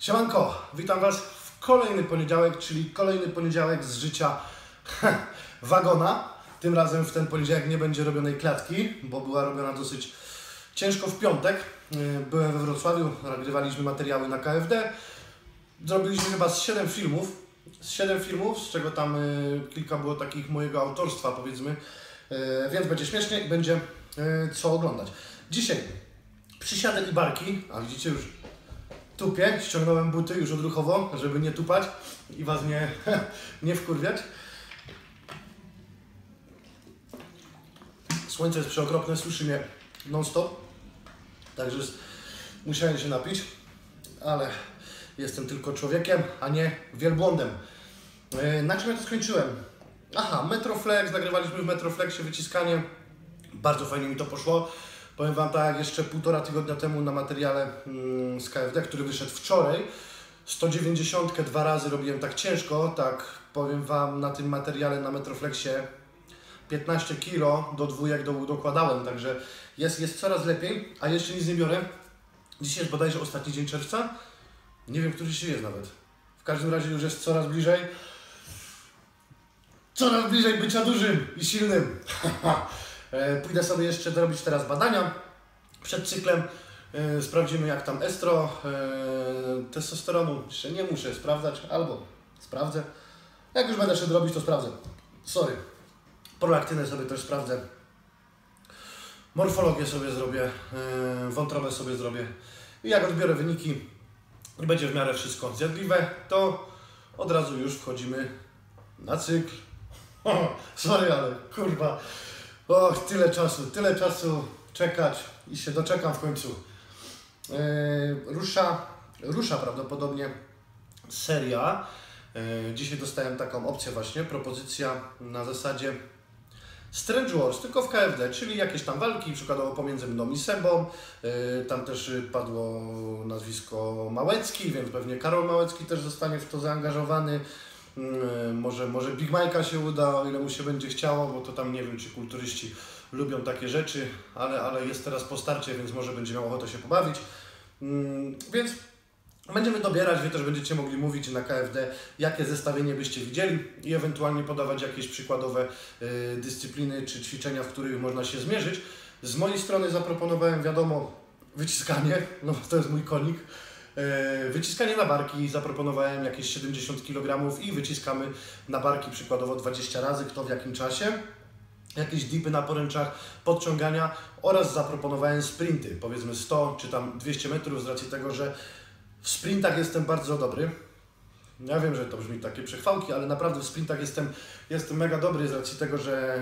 Siemanko, witam Was w kolejny poniedziałek, czyli kolejny poniedziałek z życia wagona. Tym razem w ten poniedziałek nie będzie robionej klatki, bo była robiona dosyć ciężko w piątek. Yy, Byłem we Wrocławiu, nagrywaliśmy materiały na KFD. Zrobiliśmy chyba z 7 filmów. Z 7 filmów, z czego tam yy, kilka było takich mojego autorstwa, powiedzmy. Yy, Więc będzie śmiesznie i będzie co oglądać. Dzisiaj przysiady i barki, a widzicie już tupię, ściągnąłem buty już odruchowo, żeby nie tupać i Was nie, nie wkurwiać. Słońce jest przeokropne, słyszy mnie non-stop, także musiałem się napić, ale jestem tylko człowiekiem, a nie wielbłądem. E, Na czym ja to skończyłem? Aha, Metroflex, nagrywaliśmy w Metroflexie wyciskanie, bardzo fajnie mi to poszło. Powiem Wam tak, jeszcze półtora tygodnia temu na materiale mm, z KFD, który wyszedł wczoraj, 190 dwa razy robiłem tak ciężko, tak powiem Wam na tym materiale na Metroflexie 15 kg do dwójek do, dokładałem, także jest, jest coraz lepiej, a jeszcze nic nie biorę. Dzisiaj jest bodajże ostatni dzień czerwca, nie wiem, który dzisiaj jest nawet. W każdym razie już jest coraz bliżej, coraz bliżej bycia dużym i silnym. E, Pójdę sobie jeszcze zrobić teraz badania przed cyklem. E, Sprawdzimy jak tam estro, e, testosteronu. Jeszcze nie muszę sprawdzać, albo sprawdzę. Jak już będę szedł robić, to sprawdzę. Sorry. Prolaktynę sobie też sprawdzę. Morfologię sobie zrobię, wątrobę sobie zrobię. I jak odbiorę wyniki i będzie w miarę wszystko zjadliwe, to od razu już wchodzimy na cykl. Sorry, ale kurwa. Och, tyle czasu, tyle czasu czekać i się doczekam w końcu. Yy, rusza, rusza prawdopodobnie seria. Yy, dzisiaj dostałem taką opcję właśnie, propozycja na zasadzie Strange Wars, tylko w KFD, czyli jakieś tam walki, przykładowo pomiędzy mną i Sebą. Yy, tam też padło nazwisko Małecki, więc pewnie Karol Małecki też zostanie w to zaangażowany. Yy, może, może Big Mike'a się uda, o ile mu się będzie chciało, bo to tam nie wiem, czy kulturyści lubią takie rzeczy, ale, ale jest teraz po starcie, więc może będzie miał ochotę się pobawić. Mm, Więc będziemy dobierać, Wy też będziecie mogli mówić na KFD, jakie zestawienie byście widzieli i ewentualnie podawać jakieś przykładowe y, dyscypliny czy ćwiczenia, w których można się zmierzyć. Z mojej strony zaproponowałem, wiadomo, wyciskanie, no to jest mój konik. E, Wyciskanie na barki, zaproponowałem jakieś 70 kg i wyciskamy na barki przykładowo 20 razy, kto w jakim czasie jakieś dipy na poręczach, podciągania oraz zaproponowałem sprinty, powiedzmy 100 czy tam 200 metrów z racji tego, że w sprintach jestem bardzo dobry. Ja wiem, że to brzmi takie przechwałki, ale naprawdę w sprintach jestem, jestem mega dobry z racji tego, że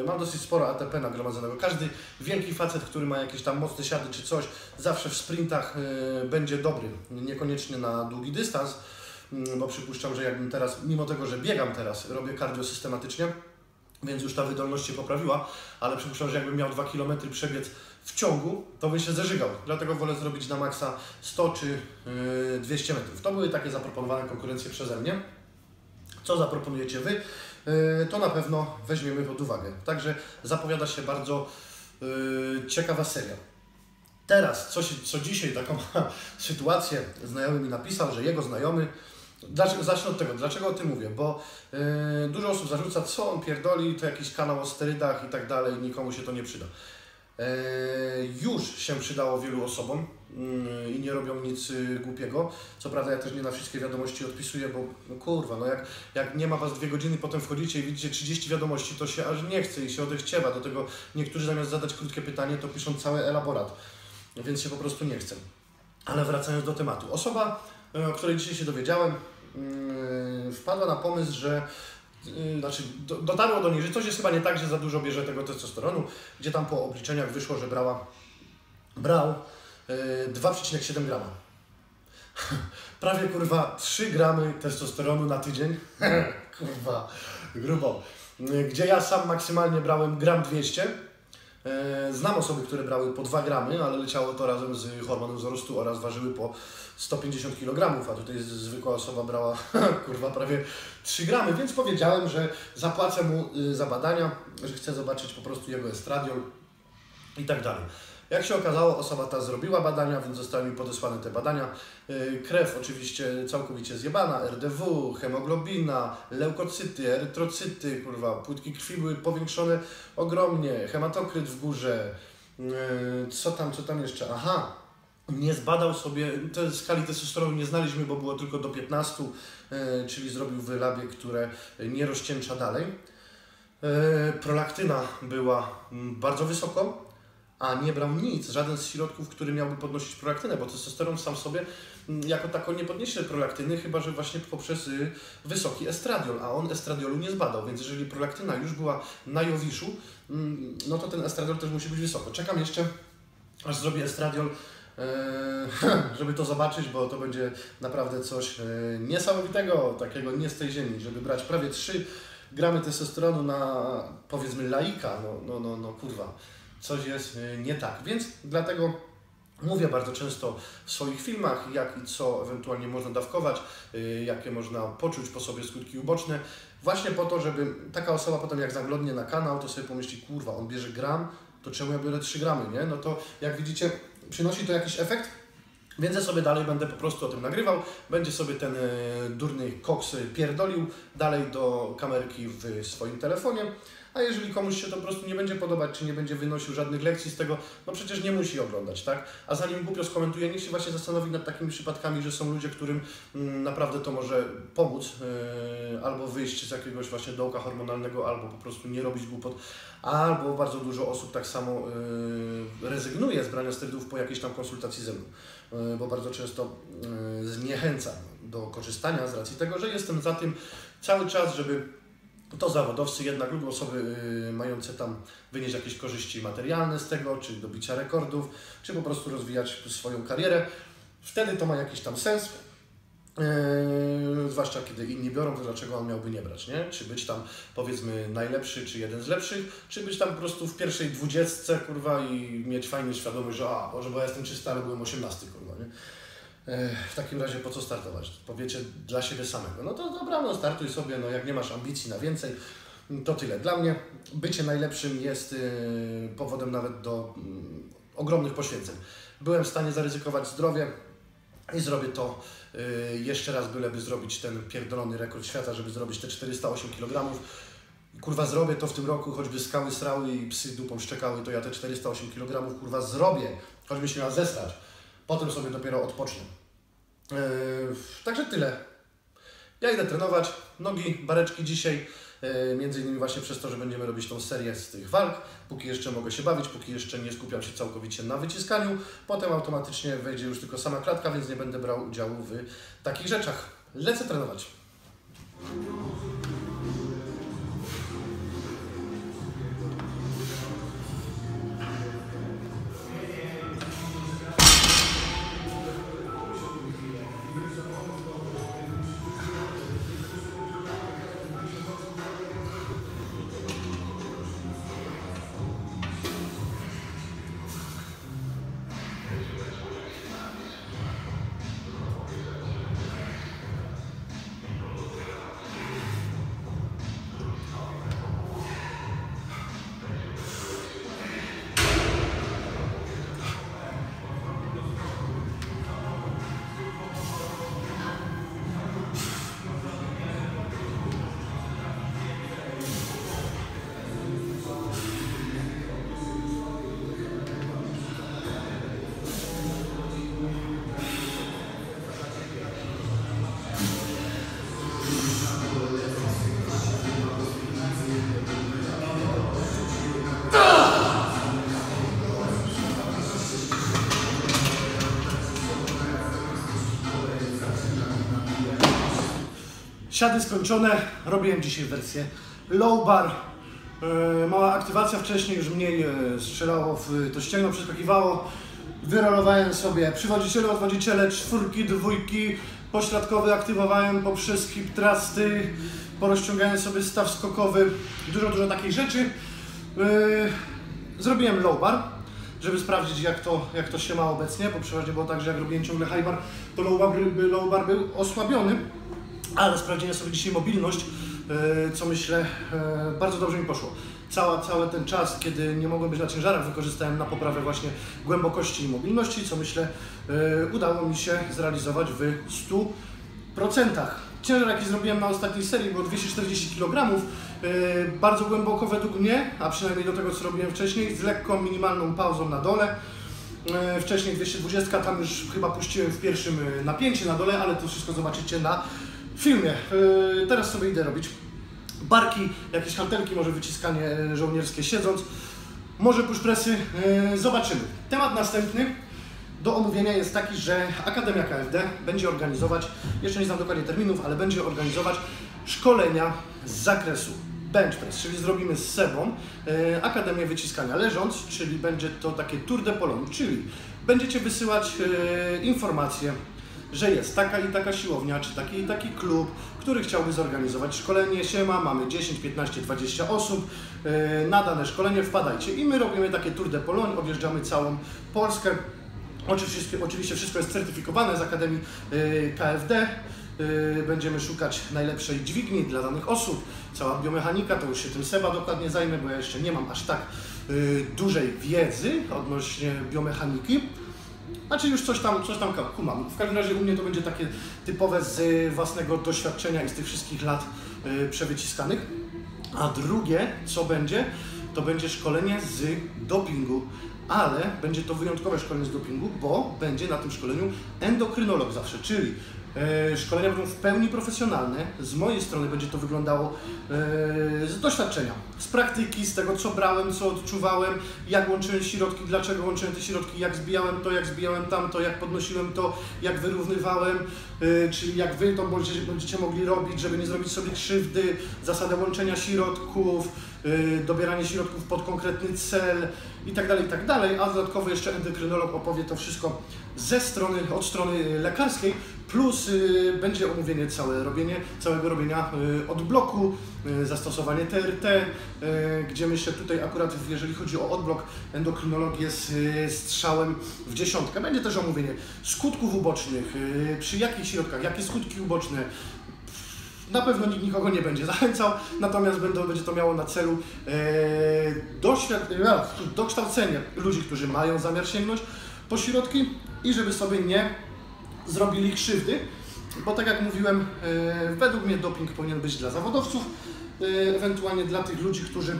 e, mam dosyć sporo ATP nagromadzonego. Każdy wielki facet, który ma jakieś tam mocne siady czy coś, zawsze w sprintach e, będzie dobry. Niekoniecznie na długi dystans, mm, bo przypuszczam, że jakbym teraz, mimo tego, że biegam teraz, robię cardio systematycznie, więc już ta wydolność się poprawiła, ale przypuszczam, że jakbym miał 2 km przebiec w ciągu, to bym się zeżygał. Dlatego wolę zrobić na maksa 100 czy yy, 200 metrów. To były takie zaproponowane konkurencje przeze mnie. Co zaproponujecie Wy, yy, to na pewno weźmiemy pod uwagę. Także zapowiada się bardzo yy, ciekawa seria. Teraz, co, się, co dzisiaj taką sytuację znajomy mi napisał, że jego znajomy zacznę od tego, dlaczego o tym mówię, bo yy, dużo osób zarzuca, co on pierdoli, to jakiś kanał o sterydach i tak dalej, nikomu się to nie przyda. Yy, już się przydało wielu osobom yy, i nie robią nic yy, głupiego. Co prawda ja też nie na wszystkie wiadomości odpisuję, bo no kurwa, no jak, jak nie ma Was dwie godziny, potem wchodzicie i widzicie 30 wiadomości, to się aż nie chce i się odechciewa. Do tego niektórzy zamiast zadać krótkie pytanie, to piszą cały elaborat, więc się po prostu nie chce. Ale wracając do tematu. Osoba, e, o której dzisiaj się dowiedziałem, yy, wpadła na pomysł, że znaczy do, dotarło do niej, że coś jest chyba nie tak, że za dużo bierze tego testosteronu, gdzie tam po obliczeniach wyszło, że brała, brał yy, 2,7 grama. Prawie kurwa 3 gramy testosteronu na tydzień. kurwa, grubo. Yy, Gdzie ja sam maksymalnie brałem gram 200. E, Znam osoby, które brały po 2 gramy, ale leciało to razem z hormonem wzrostu oraz ważyły po 150 kg, a tutaj zwykła osoba brała kurwa prawie 3 gramy, więc powiedziałem, że zapłacę mu y, za badania, że chcę zobaczyć po prostu jego estradiol i tak dalej. Jak się okazało, osoba ta zrobiła badania, więc zostały mi podesłane te badania. Yy, Krew oczywiście całkowicie zjebana, RDW, hemoglobina, leukocyty, erytrocyty, kurwa, płytki krwi były powiększone ogromnie, hematokryt w górze, yy, co tam, co tam jeszcze, aha, nie zbadał sobie, te skali testosteronu nie znaliśmy, bo było tylko do 15, yy, czyli zrobił w labie, które nie rozcieńcza dalej. Prolaktyna była mm, bardzo wysoko, a nie brał nic, żaden z środków, który miałby podnosić prolaktynę, bo testosteron sam sobie mm, jako tako nie podniesie prolaktyny, chyba że właśnie poprzez y, wysoki estradiol, a on estradiolu nie zbadał, więc jeżeli prolaktyna już była na Jowiszu, mm, no to ten estradiol też musi być wysoko. Czekam jeszcze, aż zrobię estradiol, e, żeby to zobaczyć, bo to będzie naprawdę coś e, niesamowitego, takiego nie z tej ziemi, żeby brać prawie 3 gramy testosteronu na powiedzmy laika, no, no, no, no kurwa, coś jest y, nie tak. Więc dlatego mówię bardzo często w swoich filmach, jak i co ewentualnie można dawkować, y, jakie można poczuć po sobie skutki uboczne, właśnie po to, żeby taka osoba potem jak zaglądnie na kanał, to sobie pomyśli, kurwa, on bierze gram, to czemu ja biorę 3 gramy, nie? No to jak widzicie, przynosi to jakiś efekt, więc ja sobie dalej będę po prostu o tym nagrywał. Będzie sobie ten e, durny koks pierdolił dalej do kamerki w swoim telefonie. A jeżeli komuś się to po prostu nie będzie podobać, czy nie będzie wynosił żadnych lekcji z tego, no przecież nie musi oglądać, tak? A zanim głupio skomentuje, niech się właśnie zastanowi nad takimi przypadkami, że są ludzie, którym mm, naprawdę to może pomóc, yy, albo wyjść z jakiegoś właśnie dołka hormonalnego, albo po prostu nie robić głupot, albo bardzo dużo osób tak samo yy, rezygnuje z brania sterydów po jakiejś tam konsultacji ze mną, yy, bo bardzo często zniechęcam do korzystania z racji tego, że jestem za tym cały czas, żeby to zawodowcy jednak lub osoby y, mające tam wynieść jakieś korzyści materialne z tego, czy do bicia rekordów, czy po prostu rozwijać swoją karierę. Wtedy to ma jakiś tam sens. Yy, zwłaszcza kiedy inni biorą, to dlaczego on miałby nie brać, nie? Czy być tam powiedzmy najlepszy, czy jeden z lepszych, czy być tam po prostu w pierwszej dwudziestce, kurwa, i mieć fajną świadomość, że a, może bo ja jestem czysty, ale byłem osiemnasty, kurwa, nie? W takim razie po co startować? Powiecie dla siebie samego. No to dobra, no startuj sobie, no jak nie masz ambicji na więcej, to tyle. Dla mnie bycie najlepszym jest yy, powodem nawet do yy, ogromnych poświęceń. Byłem w stanie zaryzykować zdrowie i zrobię to yy, jeszcze raz, byleby zrobić ten pierdolony rekord świata, żeby zrobić te 408 kg. Kurwa, zrobię to w tym roku, choćby skały srały i psy dupą szczekały, to ja te 408 kg kurwa zrobię, choćby się miał zesrać. Potem sobie dopiero odpocznę. Yy, także tyle. Ja idę trenować. Nogi, bareczki dzisiaj. Yy, między innymi właśnie przez to, że będziemy robić tą serię z tych walk. Póki jeszcze mogę się bawić, póki jeszcze nie skupiam się całkowicie na wyciskaniu. Potem automatycznie wejdzie już tylko sama klatka, więc nie będę brał udziału w takich rzeczach. Lecę trenować. Siady skończone, robiłem dzisiaj wersję low bar. Yy, mała aktywacja wcześniej, już mniej yy, strzelało, w to ścięgno przeskakiwało. Wyrolowałem sobie przywodziciele, odwodziciele, czwórki, dwójki, pośrodkowy aktywowałem poprzez hip trusty, porozciągałem sobie staw skokowy, dużo, dużo takich rzeczy. Yy, zrobiłem low bar, żeby sprawdzić jak to, jak to się ma obecnie, bo przeważnie było tak, że jak robiłem ciągle high bar, to low bar, low bar był osłabiony. Ale sprawdziłem sobie dzisiaj mobilność, e, co myślę e, bardzo dobrze mi poszło. Cała, cały ten czas, kiedy nie mogłem być na ciężarach, wykorzystałem na poprawę właśnie głębokości i mobilności, co myślę e, udało mi się zrealizować w 100%. Ciężar jaki zrobiłem na ostatniej serii było 240 kg, bardzo głęboko według mnie, a przynajmniej do tego co robiłem wcześniej, z lekką minimalną pauzą na dole. Wcześniej 220, tam już chyba puściłem w pierwszym napięcie na dole, ale to wszystko zobaczycie na filmie. E, Teraz sobie idę robić barki, jakieś hantelki, może wyciskanie e, żołnierskie siedząc, może push pressy, e, zobaczymy. Temat następny do omówienia jest taki, że Akademia KFD będzie organizować, jeszcze nie znam dokładnie terminów, ale będzie organizować szkolenia z zakresu bench press, czyli zrobimy z sebą e, Akademię Wyciskania Leżąc, czyli będzie to takie tour de Pologne, czyli będziecie wysyłać e, informacje, że jest taka i taka siłownia, czy taki i taki klub, który chciałby zorganizować szkolenie. Siema, mamy 10, 15, 20 osób e, na dane szkolenie, wpadajcie. I my robimy takie tour de Pologne, objeżdżamy całą Polskę. Oczywiście, oczywiście wszystko jest certyfikowane z Akademii e, KFD. E, Będziemy szukać najlepszej dźwigni dla danych osób. Cała biomechanika, to już się tym Seba dokładnie zajmę, bo ja jeszcze nie mam aż tak dużej wiedzy odnośnie biomechaniki. Znaczy już coś tam, coś tam kumam. W każdym razie u mnie to będzie takie typowe z własnego doświadczenia i z tych wszystkich lat y, przewyciskanych. A drugie, co będzie, to będzie szkolenie z dopingu. Ale będzie to wyjątkowe szkolenie z dopingu, bo będzie na tym szkoleniu endokrynolog zawsze, czyli szkolenia będą w pełni profesjonalne. Z mojej strony będzie to wyglądało e, z doświadczenia, z praktyki, z tego co brałem, co odczuwałem, jak łączyłem środki, dlaczego łączyłem te środki, jak zbijałem to, jak zbijałem tamto, jak podnosiłem to, jak wyrównywałem, e, czyli jak wy to będziecie, będziecie mogli robić, żeby nie zrobić sobie krzywdy, zasadę łączenia środków, e, dobieranie środków pod konkretny cel i tak dalej, i tak a dodatkowo jeszcze endokrynolog opowie to wszystko ze strony, od strony lekarskiej, plus y, będzie omówienie całe robienie, całego robienia y, odbloku, y, zastosowanie TRT, y, gdzie myślę tutaj akurat jeżeli chodzi o odblok, endokrynolog jest y, strzałem w dziesiątkę. Będzie też omówienie skutków ubocznych, y, przy jakich środkach, jakie skutki uboczne, na pewno nikt nikogo nie będzie zachęcał, natomiast będzie to miało na celu e, e, dokształcenie ludzi, którzy mają zamiar sięgnąć po środki i żeby sobie nie zrobili krzywdy, bo tak jak mówiłem, e, według mnie doping powinien być dla zawodowców, ewentualnie dla tych ludzi, którzy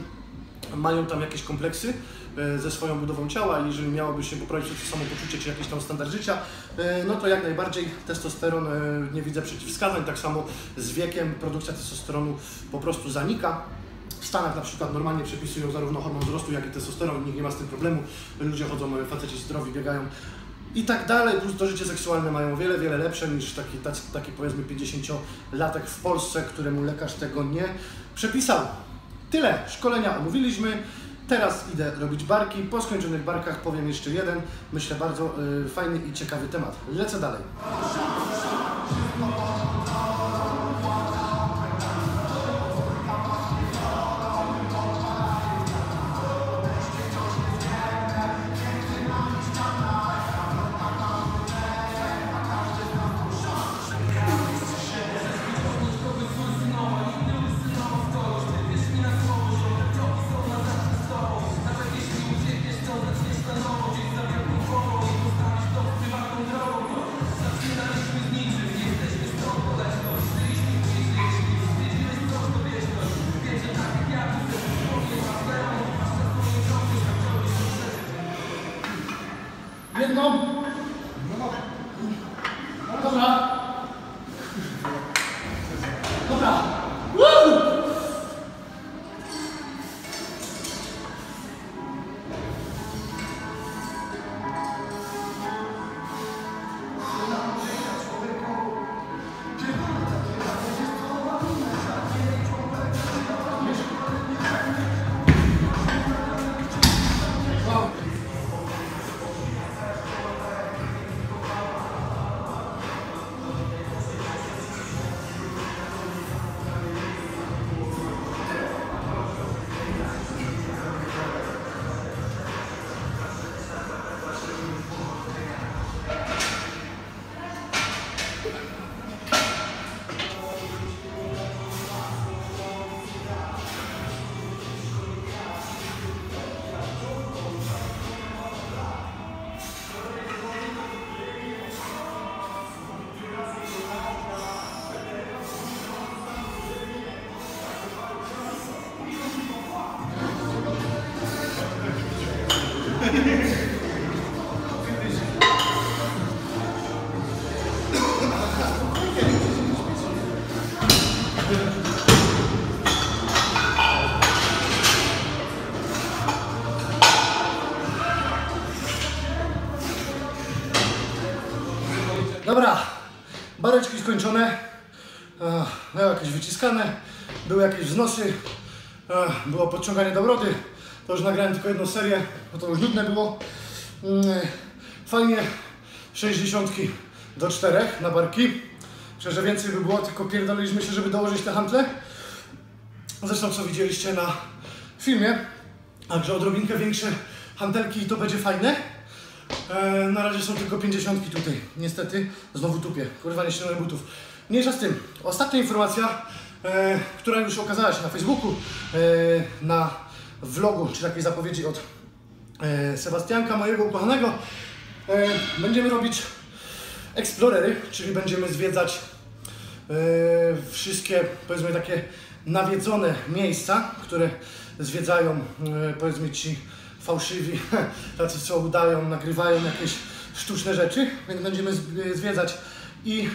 mają tam jakieś kompleksy e, ze swoją budową ciała i jeżeli miałoby się poprawić to samopoczucie czy jakiś tam standard życia, e, no to jak najbardziej testosteron e, nie widzę przeciwwskazań. Tak samo z wiekiem produkcja testosteronu po prostu zanika. W Stanach na przykład normalnie przepisują zarówno hormon wzrostu, jak i testosteron, nikt nie ma z tym problemu. Ludzie chodzą, faceci zdrowi, biegają i tak dalej, plus to życie seksualne mają wiele, wiele lepsze niż taki, taki, taki powiedzmy 50-latek w Polsce, któremu lekarz tego nie przepisał. Tyle, szkolenia omówiliśmy. Teraz idę robić barki. Po skończonych barkach powiem jeszcze jeden, myślę, bardzo y, fajny i ciekawy temat. Lecę dalej. Bareczki skończone, e, miał jakieś wyciskane, były jakieś wznosy, e, było podciąganie do brody. To już nagrałem tylko jedną serię, bo to już nudne było. Mm, Fajnie, 60 do 4 na barki. Szczerze więcej by było, tylko pierdoliliśmy się, żeby dołożyć te hantle. Zresztą co widzieliście na filmie. Także odrobinkę większe hantelki i to będzie fajne. E, na razie są tylko 50 tutaj. Niestety znowu tupię. Kurwa nie ściągnę butów. Mniejsza z tym. Ostatnia informacja, e, która już okazała się na Facebooku, e, na vlogu, czy takiej zapowiedzi od e, Sebastianka, mojego ukochanego. E, będziemy robić eksplorery, czyli będziemy zwiedzać e, wszystkie, powiedzmy, takie nawiedzone miejsca, które zwiedzają, powiedzmy, ci fałszywi, tacy co udają, nagrywają jakieś sztuczne rzeczy, więc będziemy z- zwiedzać i,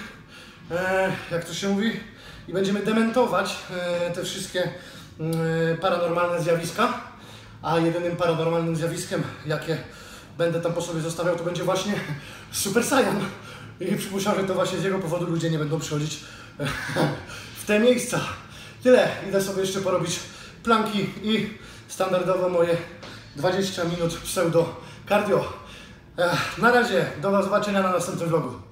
e, jak to się mówi, i będziemy dementować e, te wszystkie e, paranormalne zjawiska, a jedynym paranormalnym zjawiskiem, jakie będę tam po sobie zostawiał, to będzie właśnie Super Saiyan. I przypuszczam, że to właśnie z jego powodu ludzie nie będą przychodzić w te miejsca. Tyle. Idę sobie jeszcze porobić planki i standardowo moje 20 minut pseudo cardio. Na razie, do zobaczenia na następnym vlogu.